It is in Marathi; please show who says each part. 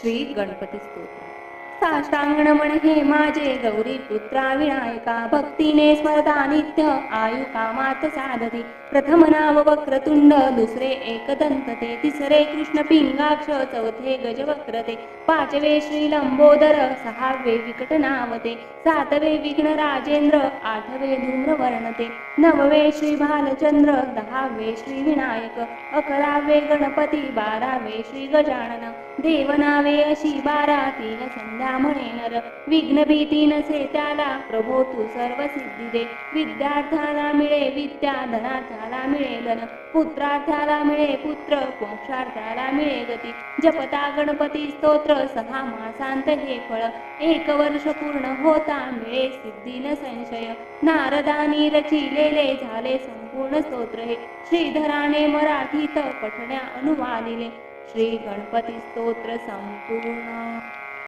Speaker 1: श्री गणपती स्तोत्र. साष्टांगण म्हण हे माझे गौरी पुत्रा विनायका. भक्तीने स्मरता नित्य आयु कामात साधते. प्रथम नाम वक्रतुंड दुसरे एकदंत ते तिसरे कृष्ण पिंगाक्ष चौथे गजवक्रते. पाचवे श्री लंबोदर सहावे विकट नावते सातवे विघ्न राजेंद्र आठवे धूम्रवर्णते. नववे श्री भालचंद्र दहावे श्री विनायक अकरावे गणपती बारावे श्री गजानन. देवनावे अशी बारा तीन संध्या म्हणे नर विघ्न भीती नसे त्याला. प्रभो तू सर्व सिद्धी दे. विद्यार्थ्याला मिळे विद्या धनार्थाला मिळे धन. पुत्रार्थाला मिळे पुत्र मोक्षार्थ्याला मिळे गती. जपता गणपती स्तोत्र सहा मासांत हे फळ. एक वर्ष पूर्ण होता मिळे सिद्धी न संशय. नारदानी रचिलेले झाले संपूर्ण स्तोत्र हे. श्रीधराने मराठीत पठण्या अनुवादिले. श्री गणपती स्तोत्र संपूर्ण.